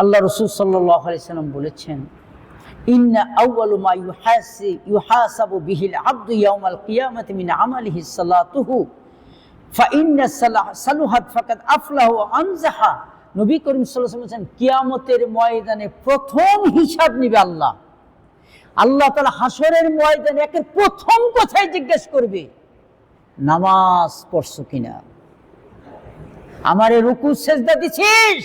আল্লাহ রসুল সাল্লাম বলেছেন, ইন্না বিহিল কিয়ামাতি আনজাহা। কিয়ামতের ময়দানে প্রথম হিসাব নিবে আল্লাহ। আল্লাহ তাআলা হাসরের ময়দানে একের প্রথম কথাই জিজ্ঞেস করবে, নামাজ পড়ছো কিনা? আমারে রুকু, সেজদা দিছিস?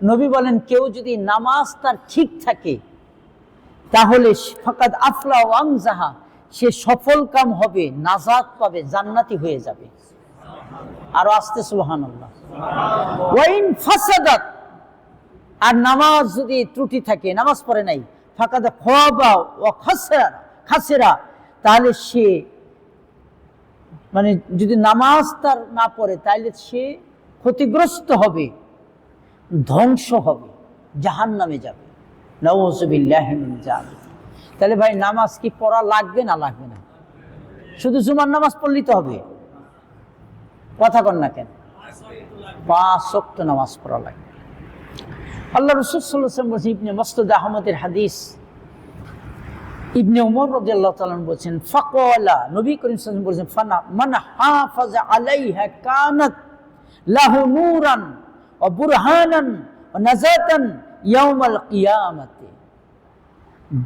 নবী বলেন, কেউ যদি নামাজ তার ঠিক থাকে, তাহলে ফাকাদ আফলা ও আনজাহা, সে সফল কাম হবে, নাজাত পাবে, জান্নাতি হয়ে যাবে। আরও আসতে সুবহান ওয়াইন ফাসাদাত, আর নামাজ যদি ত্রুটি থাকে, নামাজ পড়ে নাই, ফাঁকাদ খোয়াবা ও খাসেরা খাসেরা, তাহলে সে মানে যদি নামাজ তার না পড়ে, তাহলে সে ক্ষতিগ্রস্ত হবে। ধ্বংস হবে জাহান নামে যাবে তাহলে ভাই, নামাজ কি পড়া লাগবে না লাগবে না? শুধু জুমার নামাজ পড়লেই তো হবে। কথা কন না কেন? পাঁচ নামাজ পড়া লাগবে। আল্লাহ রসুল সাল্লাম বলছেন, ইবনে মস্তদ আহমদের হাদিস। ইবনে উমর রাদিয়াল্লাহু তাআলা বলছেন, ফাকালা নবী করিম বলেছেন, ফানা মান হাফাজা আলাইহা কানাত লাহু নূরান ওয়া বুরহানান ওয়া নাজাতান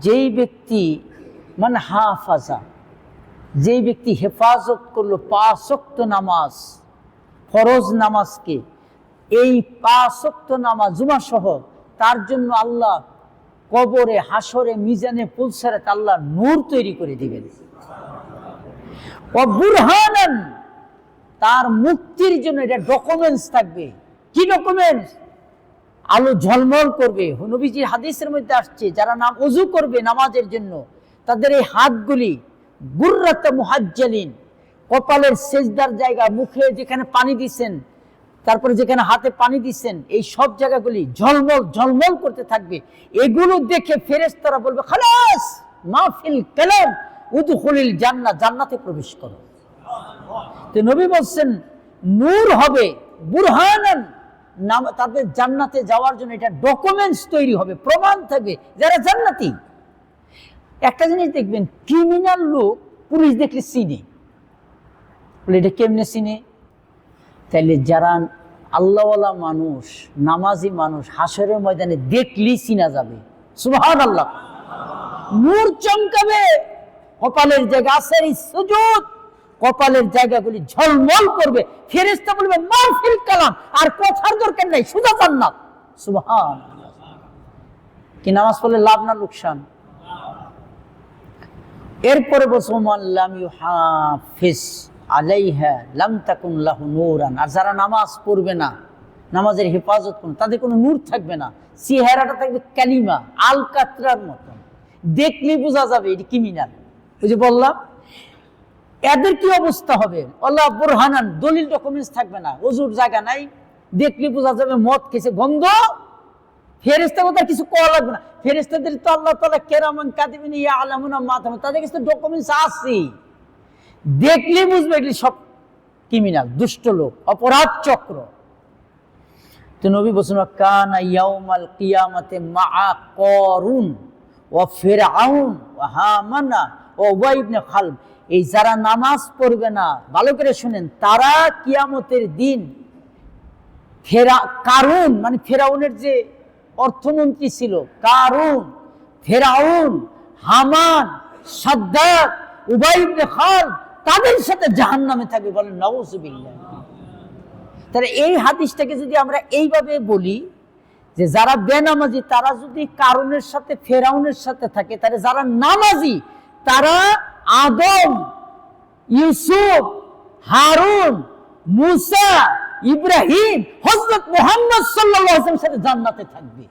যেই ব্যক্তি মান হাফাজা, যেই ব্যক্তি হেফাজত করল পাঁচ নামাজ, ফরজ নামাজকে, এই পাঁচ ওয়াক্ত নামাজ জুমা তার জন্য আল্লাহ কবরে হাসরে মিজানে পুলসারাত আল্লাহ নূর তৈরি করে দিবেন। বুরহানান, তার মুক্তির জন্য এটা ডকুমেন্টস থাকবে। কি ডকুমেন্টস আলো ঝলমল করবে। নবীজির হাদিসের মধ্যে আসছে, যারা নাম অজু করবে নামাজের জন্য, তাদের এই হাতগুলি গুর্রাত মুহাজ্জালিন, কপালের সেজদার জায়গা, মুখে যেখানে পানি দিচ্ছেন তারপরে যেখানে হাতে পানি দিচ্ছেন এই সব জায়গাগুলি ঝলমল ঝলমল করতে থাকবে। এগুলো দেখে ফেরেশতারা বলবে, খালাস মাহফিল কালাম, উদখুলিল জান্নাত, জান্নাতে প্রবেশ করো। তো নবী বলছেন, নূর হবে, বুরহানান নাম তাদের জান্নাতে যাওয়ার জন্য এটা ডকুমেন্টস তৈরি হবে, প্রমাণ থাকবে যারা জান্নাতি। একটা জিনিস দেখবেন ক্রিমিনাল লোক পুলিশ দেখলে চিনে। এটা কেমনে চিনে? তাইলে যারা আল্লাহওয়ালা মানুষ, নামাজি মানুষ, হাসরের ময়দানে দেখলেই চিনা যাবে। সুবহান আল্লাহ নূর চমকাবে। কপালের জায়গা আছে সুযোগ। কপালের জায়গাগুলি ঝলমল করবে। ফেরেস্তা বলবে, মাহফিল কালাম। আর কথার দরকার নাই, সুদা জান্নাত। সুবহান কি, নামাজ পড়লে লাভ না লোকসান? এরপরে বলছো লাম লাম তাকুন লাহু আর যারা নামাজ পড়বে না, নামাজের হেফাজত করুন তাদের কোনো নূর থাকবে না। চেহারাটা থাকবে কালিমা আল কাতরার মতন। দেখলেই বোঝা যাবে এটি ক্রিমিনাল। ওই যে বললাম এদের কি অবস্থা হবে? আল্লাহ বুরহানান দলিল ডকুমেন্টস থাকবে না। অজুর জায়গা নাই, দেখলে বোঝা যাবে মদ খেয়েছে গন্ধ ফেরেস্তা কথা কিছু করা লাগবে না। ফেরেস্তাদের তো আল্লাহ তালা কেরামান কাদিবিন ইয়া আলামুনা মাথাম তাদের কাছে ডকুমেন্টস আছে। দেখলে বুঝবে এগুলি সব ক্রিমিনাল দুষ্ট লোক, অপরাধ চক্র। তো নবী বলছেন কানা ইয়াউমাল কিয়ামাতে মা করুন ও ফেরাউন ও হামানা ও ওয়াইবনে খালব। এই যারা নামাজ পড়বে না, ভালো করে শুনেন, তারা কিয়ামতের দিন ফেরা, কারুন মানে ফেরাউনের যে অর্থমন্ত্রী ছিল, কারুন, ফেরাউন, হামান সাদ্দার উবাইবনে খাল, তাদের সাথে জাহান নামে থাকবে বলেন নওয়াজবিল্লাহ তাহলে এই হাদিসটাকে যদি আমরা এইভাবে বলি, যে যারা বেনামাজি, তারা যদি কারণের সাথে, ফেরাউনের সাথে থাকে, তাহলে যারা নামাজি, তারা আদম ইউসুফ হারুন মুসা ইব্রাহিম হজরত মোহাম্মদ সাল্লাহ সাথে জান্নাতে থাকবে।